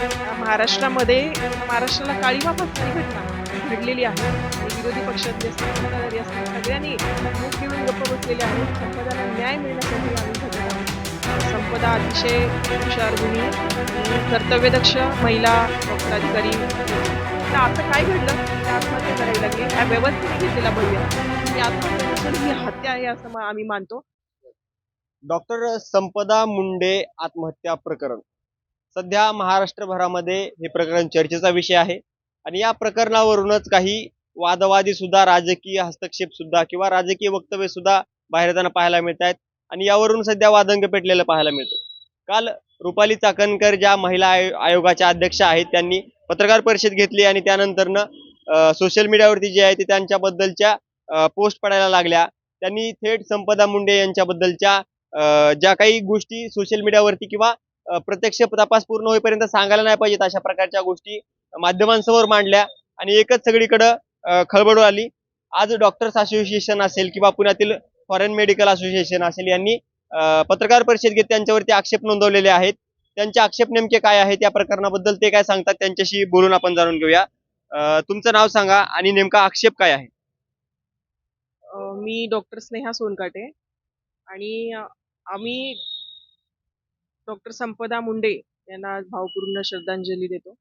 महाराष्ट्रामध्ये महाराष्ट्राला काळीमा फासणारी घटना घडलेली आहे. विरोधी पक्षातले सत्ताधारी असतील सगळ्यांनी मुख घेऊन गप्प बसलेले आहेत. संपदाला न्याय मिळण्यासाठी आम्ही झटत आहोत संपदा अतिशय हुशार गुणी कर्तव्यदक्ष महिला डॉक्टर अधिकारी तर आता काय घडलं? की आत्महत्या करावी लागली. ह्या व्यवस्थेने घेतलेला बळी आहे ही आत्महत्या नसून ही हत्या आहे असं आम्ही मानतो. डॉक्टर संपदा मुंडे आत्महत्या प्रकरण. सध्या महाराष्ट्रभरामध्ये हे प्रकरण चर्चेचा विषय आहे. आणि या प्रकरणावरूनच काही वादवादी सुद्धा राजकीय हस्तक्षेप सुद्धा किंवा राजकीय वक्तव्य सुद्धा बाहेर येताना पाहायला मिळत आहेत. आणि यावरून सध्या वादंग पेटलेलं पाहायला मिळतं. काल रुपाली चाकणकर ज्या महिला आयो- आयोगाच्या अध्यक्ष आहेत त्यांनी पत्रकार परिषद घेतली आणि त्यानंतरनं सोशल मीडियावरती जे आहे ते त्यांच्याबद्दलच्या पोस्ट पडायला लागल्या. त्यांनी थेट संपदा मुंडे यांच्याबद्दलच्या ज्या काही गोष्टी सोशल मीडियावरती किंवा प्रत्यक्ष तपास पूर्ण होईपर्यंत सांगायला नाही पाहिजेत अशा प्रकारच्या गोष्टी माध्यमांसमोर मांडल्या आणि एकच सगळीकडं खळबळ आली. आज डॉक्टर्स असोसिएशन असेल किंवा पुण्यातील फॉरेन मेडिकल असोसिएशन असेल यांनी पत्रकार परिषद घेत त्यांच्यावरती आक्षेप नोंदवलेले आहेत. त्यांचे आक्षेप नेमके काय आहेत या प्रकरणाबद्दल ते काय सांगतात त्यांच्याशी बोलून आपण जाणून घेऊया. तुमचं नाव सांगा आणि नेमका आक्षेप काय आहे? मी डॉक्टर स्नेहा सोनकाटे आणि आम्ही डॉक्टर संपदा मुंडे यांना आज भावपूर्ण श्रद्धांजली देतो.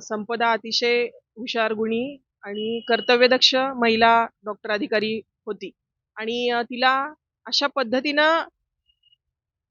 संपदा अतिशय हुशार गुणी आणि कर्तव्यदक्ष महिला डॉक्टर अधिकारी होती. आणि तिला अशा पद्धतीनं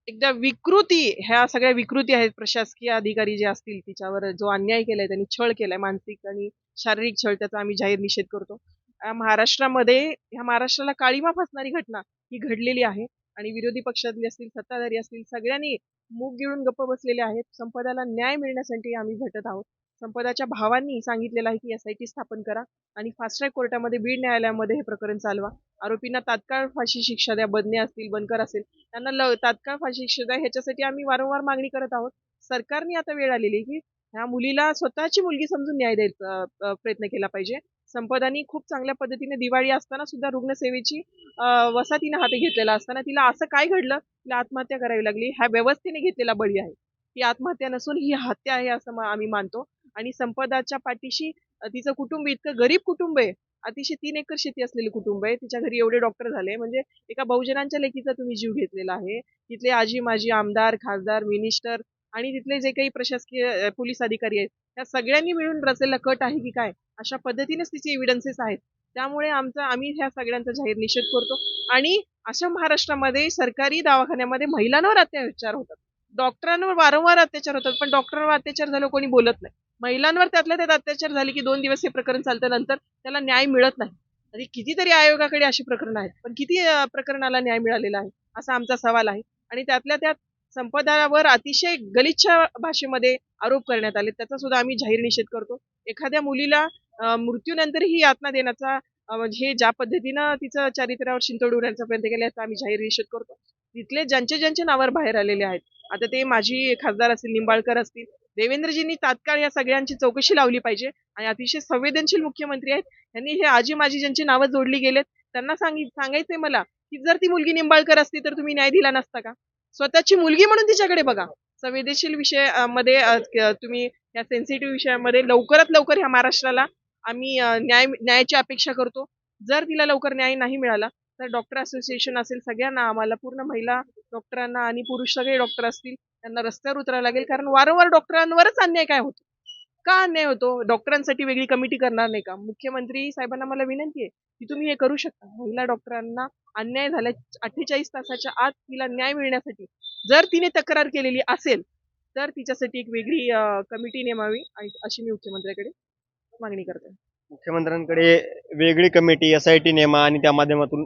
एकदा विकृती ह्या सगळ्या विकृती आहेत. प्रशासकीय अधिकारी जे असतील तिच्यावर जो अन्याय केलाय त्यांनी छळ केलाय मानसिक आणि शारीरिक छळ त्याचा आम्ही जाहीर निषेध करतो. महाराष्ट्रामध्ये ह्या महाराष्ट्राला काळीमा फसणारी घटना ही घडलेली आहे. आणि विरोधी पक्षातले असतील सत्ताधारी असतील सगळ्यांनी मूग गिळून गप्प बसलेले आहेत. संपदाला न्याय मिळण्यासाठी आम्ही झटत आहोत. संपदाच्या भावांनी सांगितलेलं आहे की एस आय टी स्थापन करा आणि फास्ट ट्रॅक कोर्टामध्ये बीड न्यायालयामध्ये हे प्रकरण चालवा. आरोपींना तात्काळ फाशी शिक्षा द्या. बदने असतील बनकर असेल त्यांना ल तात्काळ फाशी शिक्षा द्या. ह्याच्यासाठी आम्ही वारंवार मागणी करत आहोत. सरकारने आता वेळ आलेली आहे की ह्या मुलीला स्वतःची मुलगी समजून न्याय द्यायचा प्रयत्न केला पाहिजे. संपदानी खूप चांगल्या पद्धतीने दिवाळी असताना सुद्धा रुग्णसेवेची वसा वसाहतीने हाती घेतलेला असताना तिला असं काय घडलं? तिला आत्महत्या करावी लागली. ह्या व्यवस्थेने घेतलेला बळी आहे. ही आत्महत्या नसून ही हत्या आहे असं मा- आम्ही मानतो. आणि संपदाच्या पाठीशी तिचं कुटुंब इतकं गरीब कुटुंब आहे. अतिशय तीन एकर शेती असलेले कुटुंब आहे. तिच्या घरी एवढे डॉक्टर झाले. म्हणजे एका बहुजनांच्या लेखीचा तुम्ही जीव घेतलेला आहे. तिथले आजी माजी आमदार खासदार मिनिस्टर आणि तिथले जे काही प्रशासकीय पोलीस अधिकारी आहेत त्या सगळ्यांनी मिळून रचलेला कट आहे की काय? अशा पद्धतीनेच तिचे एव्हिडन्सेस आहेत. त्यामुळे आमचा आम्ही ह्या सगळ्यांचा जाहीर निषेध करतो. आणि अशा महाराष्ट्रामध्ये सरकारी दवाखान्यामध्ये महिलांवर अत्याचार होतात. डॉक्टरांवर वारंवार अत्याचार होतात पण डॉक्टरांवर अत्याचार झालं कोणी बोलत नाही. महिलांवर त्यातल्या त्यात अत्याचार झाले की दोन दिवस हे प्रकरण चालतं नंतर त्याला न्याय मिळत नाही. आणि कितीतरी आयोगाकडे अशी प्रकरणं आहेत पण किती प्रकरणाला न्याय मिळालेला आहे असा आमचा सवाल आहे. आणि त्यातल्या त्यात संपदावर अतिशय गलिच्छ भाषेमध्ये आरोप करण्यात आले. त्याचा सुद्धा आम्ही जाहीर निषेध करतो. एखाद्या मुलीला मृत्यूनंतरही यातना देण्याचा म्हणजे हे ज्या पद्धतीनं तिचं चारित्र्यावर शिंतोड उडण्याचा प्रयत्न केला याचा आम्ही जाहीर निषेध करतो. तिथले ज्यांचे ज्यांचे नावर बाहेर आलेले आहेत आता ते माजी खासदार असतील निंबाळकर असतील देवेंद्रजींनी तात्काळ या सगळ्यांची चौकशी लावली पाहिजे आणि अतिशय संवेदनशील मुख्यमंत्री आहेत. त्यांनी हे आजी माजी ज्यांची नावं जोडली गेलेत त्यांना सांगित सांगायचंय मला की जर ती मुलगी निंबाळकर असती तर तुम्ही न्याय दिला नसता का? स्वतःची मुलगी म्हणून तिच्याकडे बघा. संवेदनशील विषयामध्ये तुम्ही या सेन्सिटिव्ह विषयामध्ये लवकरात लवकर ह्या महाराष्ट्राला आम्ही न्याय न्यायाची अपेक्षा करतो. जर तिला लवकर न्याय नाही मिळाला तर डॉक्टर असोसिएशन असेल सगळ्यांना आम्हाला पूर्ण महिला डॉक्टरांना आणि पुरुष सगळे डॉक्टर असतील. त्यांना रस्त्यावर उतरावं लागेल. कारण वारंवार डॉक्टरांवरच अन्याय काय होतो? का नाही होतो? डॉक्टरांसाठी वेगळी कमिटी करणार नाही का? मुख्यमंत्री साहेबांना मला विनंती आहे की तुम्ही हे करू शकता. महिला डॉक्टरांना अन्याय झाल्या अठ्ठेचाळीस तासाच्या आत तिला न्याय मिळण्यासाठी जर तिने तक्रार केलेली असेल तर तिच्यासाठी एक वेगळी कमिटी नेमावी आणि अशी मी मुख्यमंत्र्याकडे मागणी करते. मुख्यमंत्र्यांकडे वेगळी कमिटी एस आय टी नेमा आणि त्या माध्यमातून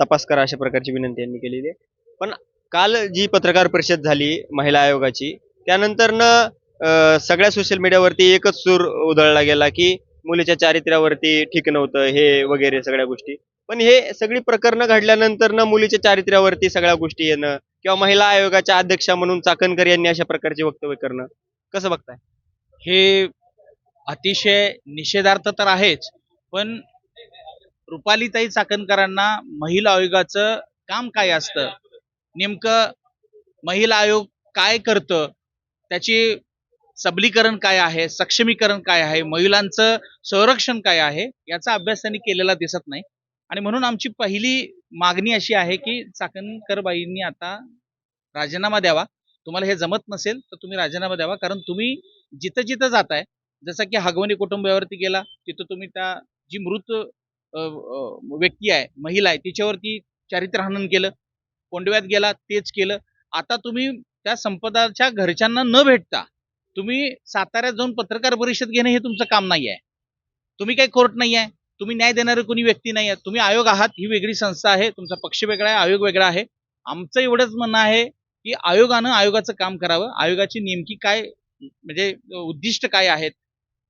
तपास करा अशा प्रकारची विनंती यांनी केलेली आहे. पण काल जी पत्रकार परिषद झाली महिला आयोगाची त्यानंतरनं अ, सगळ्या सोशल मीडियावरती एकच सूर उधळला गेला की मुलीच्या चारित्र्यावरती ठीक नव्हतं हे वगैरे सगळ्या गोष्टी. पण हे सगळी प्रकरणं घडल्यानंतर ना मुलीच्या चारित्र्यावरती सगळ्या गोष्टी येणं किंवा महिला आयोगाच्या अध्यक्षा म्हणून चाकणकर यांनी अशा प्रकारचे वक्तव्य करणं कसं बघताय? हे अतिशय निषेधार्थ तर आहेच पण रुपालीताई चाकणकरांना महिला आयोगाचं काम काय असतं? नेमकं महिला आयोग काय करतं? त्याची सबलीकरण काय आहे सक्षमीकरण काय आहे महिलांचं संरक्षण काय आहे याचा अभ्यास त्यांनी केलेला दिसत नाही. आणि म्हणून आमची पहिली मागणी अशी आहे की चाकणकरबाईंनी आता राजीनामा द्यावा. तुम्हाला हे जमत नसेल तर तुम्ही राजीनामा द्यावा. कारण तुम्ही जिथं जिथं जाताय जसं की हगवणी कुटुंबावरती गेला तिथं तुम्ही त्या जी मृत व्यक्ती आहे महिला आहे तिच्यावरती चारित्रहनन केलं कोंडव्यात गेला तेच केलं. आता तुम्ही त्या संपदाच्या घरच्यांना न भेटता तुम्ही साताऱ्यात जाऊन पत्रकार परिषद घेणे हे तुमचं काम नाही आहे तुम्ही काही कोर्ट नाही आहे तुम्ही न्याय देणारे कोणी व्यक्ती नाही आहे तुम्ही आयोग आहात ही वेगळी संस्था आहे तुमचा पक्ष वेगळा आहे आयोग वेगळा आहे. आमचं एवढंच म्हणणं आहे की आयोगानं आयोगाचं काम करावं. आयोगाची नेमकी काय म्हणजे उद्दिष्ट काय आहेत?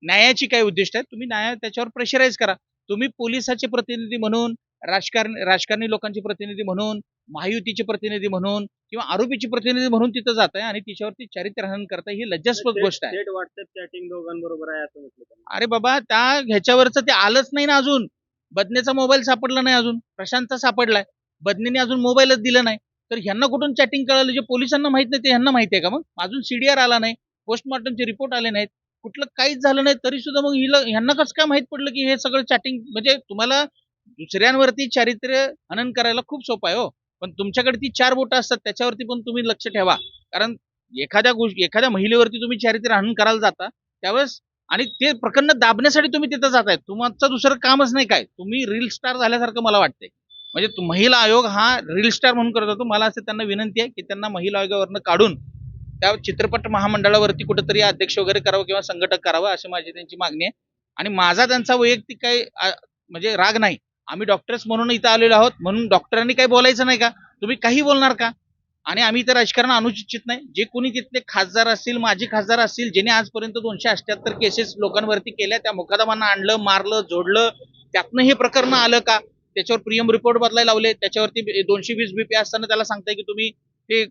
न्यायाची काय उद्दिष्ट आहेत? तुम्ही न्याय त्याच्यावर प्रेशराईज करा. तुम्ही पोलिसाचे प्रतिनिधी म्हणून राजकारण राजकारणी लोकांचे प्रतिनिधी म्हणून महायुतीचे प्रतिनिधी म्हणून किंवा आरोपीचे प्रतिनिधी म्हणून तिथं जात आहे आणि तिच्यावरती चारित्र्यहनन करताय ही लज्जास्पद गोष्ट आहे. थेट व्हॉट्सअप चॅटिंग दोघांबरोबर आहे असं म्हटलं त्यांनी. अरे बाबा त्या ह्याच्यावरचं ते आलंच नाही ना अजून. बदनेचा मोबाईल सापडला नाही अजून. प्रशांतचा सापडलाय. बदनेने अजून मोबाईलच दिला नाही. तर ह्यांना कुठून चॅटिंग कळालं? जे पोलिसांना माहीत नाही ते ह्यांना माहिती आहे का मग? अजून सीडीआर आला नाही. पोस्टमॉर्टमचे रिपोर्ट आले नाहीत. कुठलं काहीच झालं नाही. तरी सुद्धा मग हिला ह्यांना कसं काय माहीत पडलं की हे सगळं चॅटिंग म्हणजे तुम्हाला दुसऱ्यांवरती चारित्र्य हनन करायला खूप सोपं आहे हो. पण तुमच्याकडे ती चार बोटं असतात त्याच्यावरती पण तुम्ही लक्ष ठेवा. कारण एखाद्या गोष्टी एखाद्या महिलेवरती तुम्ही चारित्र्य हनन करायला जाता त्यावेळेस आणि ते प्रकरण दाबण्यासाठी तुम्ही तिथं जाताय. तुमचं दुसरं कामच नाही काय. तुम्ही रील स्टार झाल्यासारखं मला वाटतंय. म्हणजे महिला आयोग हा रील स्टार म्हणून करत होतो. मला असं त्यांना विनंती आहे की त्यांना महिला आयोगावरनं काढून त्या चित्रपट महामंडळावरती कुठंतरी अध्यक्ष वगैरे करावं किंवा संघटक करावं अशी माझी त्यांची मागणी आहे. आणि माझा त्यांचा वैयक्तिक काही म्हणजे राग नाही. आम्ही डॉक्टर्स म्हणून इथं आलेलो आहोत. म्हणून डॉक्टरांनी काही बोलायचं नाही का? तुम्ही काही बोलणार का? आणि आम्ही इथं राजकारण आणू इच्छित नाही. जे कोणी तिथले खासदार असतील माजी खासदार असतील ज्यांनी आजपर्यंत दोनशे अठ्याहत्तर केसेस लोकांवरती केल्या त्या मुकादमांना आणलं मारलं जोडलं त्यातनं हे प्रकरण आलं का? त्याच्यावर प्रियम रिपोर्ट बदलायला लावले. त्याच्यावरती दोनशे वीस बीपी असताना त्याला सांगताय की तुम्ही ते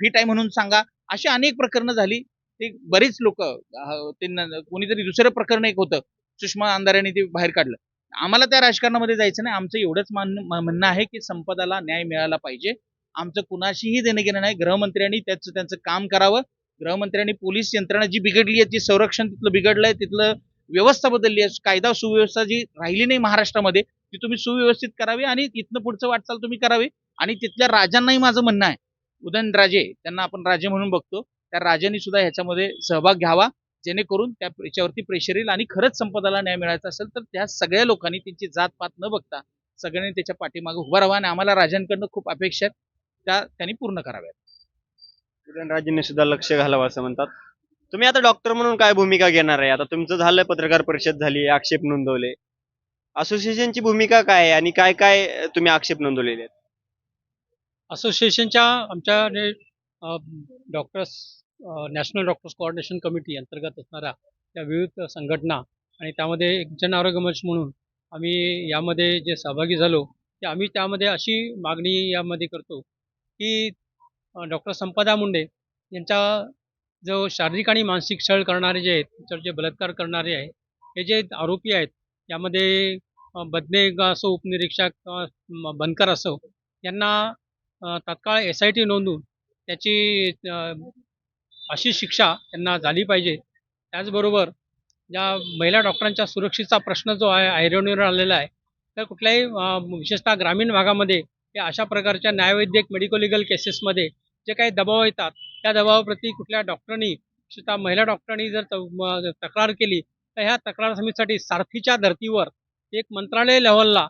फिट आहे म्हणून सांगा. अशी अनेक प्रकरणं झाली. ते बरेच लोक त्यांना कोणीतरी दुसरं प्रकरण एक होतं. सुषमा अंधाऱ्याने ते बाहेर काढलं. आम्हाला त्या राजकारणामध्ये जायचं नाही. आमचं एवढंच मान म्हणणं आहे की संपदाला न्याय मिळाला पाहिजे. आमचं कुणाशीही देणं घेणं नाही. गृहमंत्र्यांनी त्याचं त्यांचं काम करावं. गृहमंत्र्यांनी पोलीस यंत्रणा जी बिघडली आहे जी संरक्षण तिथलं बिघडलंय तिथलं व्यवस्था बदलली आहे. कायदा सुव्यवस्था जी राहिली नाही महाराष्ट्रामध्ये ती तुम्ही सुव्यवस्थित करावी आणि तिथनं पुढचं वाटचाल तुम्ही करावी. आणि तिथल्या राजांनाही माझं म्हणणं आहे. उदयनराजे त्यांना आपण राजे म्हणून बघतो. त्या राजांनी सुद्धा ह्याच्यामध्ये सहभाग घ्यावा. जेणेकरून त्या याच्यावरती प्रेशर येईल आणि खरंच संपदाला न्याय मिळायचा असेल तर त्या सगळ्या लोकांनी त्यांची जात पात न बघता सगळ्यांनी त्याच्या पाठीमागे उभं राहावं आणि आम्हाला राजांकडनं खूप अपेक्षा आहेत. त्या त्यांनी पूर्ण कराव्यात. उदयनराजेंनी सुद्धा लक्ष घालावं असं म्हणतात. तुम्ही आता डॉक्टर म्हणून काय भूमिका घेणार आहे? आता तुमचं झालं पत्रकार परिषद झाली आक्षेप नोंदवले. असोसिएशनची भूमिका काय आहे आणि काय काय तुम्ही आक्षेप नोंदवलेले आहेत? असोसिएशनच्या आमच्या doctors national doctors coordination committee अंतर्गत असणाऱ्या त्या विविध संघटना आणि त्यामध्ये एक जन आरोग्य मंच म्हणून आम्ही यामध्ये जे सहभागी झालो ते आम्ही त्यामध्ये अशी मागणी यामध्ये करतो की डॉक्टर संपदा मुंडे यांचा जो शारीरिक आणि मानसिक छळ करणारे जे आहेत त्याच्यावर जे बलात्कार करणारे आहे हे जे आरोपी आहेत यामध्ये बदने असो उपनिरीक्षक बनकर असो यांना तात्काळ एस आय टी नोंदवून त्याची अशी शिक्षा त्यांना झाली पाहिजे. त्याचबरोबर ज्या महिला डॉक्टरांच्या सुरक्षेचा प्रश्न जो आहे ऐरणीवर आलेला आहे तर कुठल्याही विशेषतः ग्रामीण भागामध्ये या अशा प्रकारच्या न्यायवैद्यक मेडिकल लिगल केसेसमध्ये जे काही दबाव येतात त्या दबावाप्रती कुठल्या डॉक्टरांनी विशेषतः महिला डॉक्टरांनी जर तक्रार केली तर ह्या तक्रार समितीसाठी सारथीच्या धर्तीवर एक मंत्रालय लेव्हलला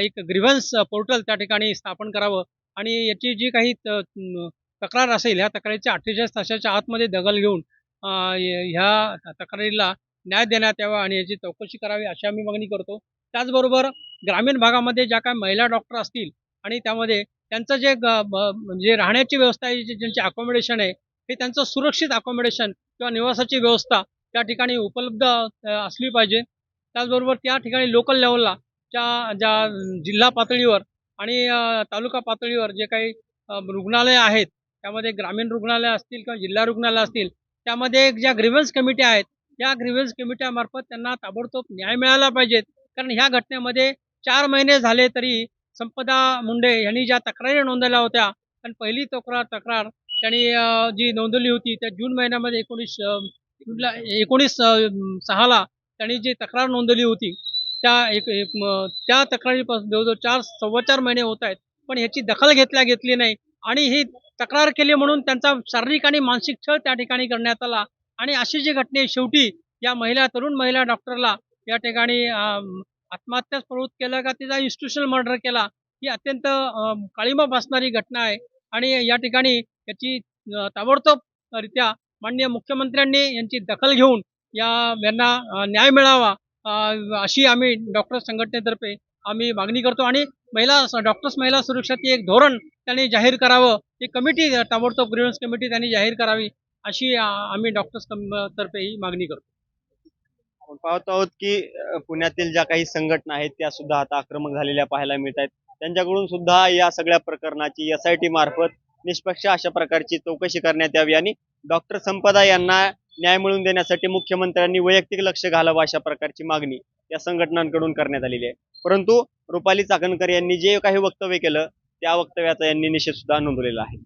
एक ग्रीव्हन्स पोर्टल त्या ठिकाणी स्थापन करावं. आणि याची जी काही त- तक्रार असेल ह्या तक्रारीच्या अठ्ठेचाळीस तासाच्या आतमध्ये दखल घेऊन ह्या तक्रारीला न्याय देण्यात यावा आणि याची चौकशी करावी अशी आम्ही मागणी करतो. त्याचबरोबर ग्रामीण भागामध्ये ज्या काही महिला डॉक्टर असतील आणि त्यामध्ये त्यांचं जे ग- ब- म्हणजे राहण्याची व्यवस्था आहे जे- ज्यांची अकोमोडेशन आहे हे त्यांचं सुरक्षित अकोमोडेशन किंवा निवासाची व्यवस्था त्या ठिकाणी उपलब्ध असली पाहिजे. त्याचबरोबर त्या ठिकाणी लोकल लेवलला ज्या ज्या जिल्हा पातळीवर आणि तालुका पातळीवर जे काही रुग्णालयं रुग्णालय आहेत त्यामध्ये ग्रामीण रुग्णालय असतील किंवा जिल्हा रुग्णालय असतील त्यामध्ये ज्या ग्रीव्हन्स कमिट्या आहेत त्या ग्रीव्हन्स कमिट्यामार्फत त्यांना ताबडतोब न्याय मिळाला पाहिजेत कारण ह्या घटनेमध्ये चार महिने झाले तरी संपदा मुंडे यांनी ज्या तक्रारी नोंदवल्या होत्या पण पहिली तक्रार तक्रार त्यांनी जी नोंदवली होती त्या जून महिन्यामध्ये एकोणीस जूनला एकोणीस सहाला त्यांनी जी तक्रार नोंदवली होती त्या एक एक त्या तक्रारीपासून जवळजवळ चार सव्वा चार महिने होत आहेत. पण ह्याची दखल घेतल्या घेतली नाही. आणि ही तक्रार केली म्हणून त्यांचा शारीरिक आणि मानसिक छळ त्या ठिकाणी करण्यात आला. आणि अशी जी घटने आहे शेवटी या महिला तरुण महिला डॉक्टरला या ठिकाणी आत्महत्याच प्रवृत्त केलं का तिचा इन्स्टिट्युशनल मर्डर केला ही अत्यंत काळीमा बसणारी घटना आहे. आणि या ठिकाणी याची ताबडतोबरित्या माननीय मुख्यमंत्र्यांनी यांची दखल घेऊन या यांना न्याय मिळावा अशी आम्ही डॉक्टर संघटनेतर्फे आम्ही मागणी करतो आणि महिला डॉक्टर्स महिला सुरक्षाचे एक धोरण त्यांनी जाहीर करावं ही कमिटी ताबडतोब ग्रीवन्स कमिटी त्यांनी जाहीर करावी अशी आम्ही डॉक्टर्स तर्फे ही मागणी करतो. आपण पाहत आहोत की पुण्यातील ज्या काही संघटना आहेत त्या सुद्धा आता आक्रमक झालेल्या पाहायला मिळत आहेत त्यांच्याकडून सुद्धा या सगळ्या प्रकरणाची एस आय टी मार्फत निष्पक्ष अशा प्रकारची चौकशी करण्यात यावी आणि डॉक्टर संपदा यांना न्याय मिळवून देण्यासाठी मुख्यमंत्र्यांनी वैयक्तिक लक्ष घालावं अशा प्रकारची मागणी या संघटनांकडून करण्यात आलेली आहे. परंतु रुपाली चाकणकर यांनी जे काही वक्तव्य केलं त्या वक्तव्याचा यांनी निषेध सुद्धा नोंदवलेला आहे.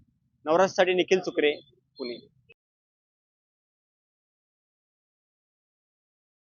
नवराजसाठी निखिल चुकरे पुणे.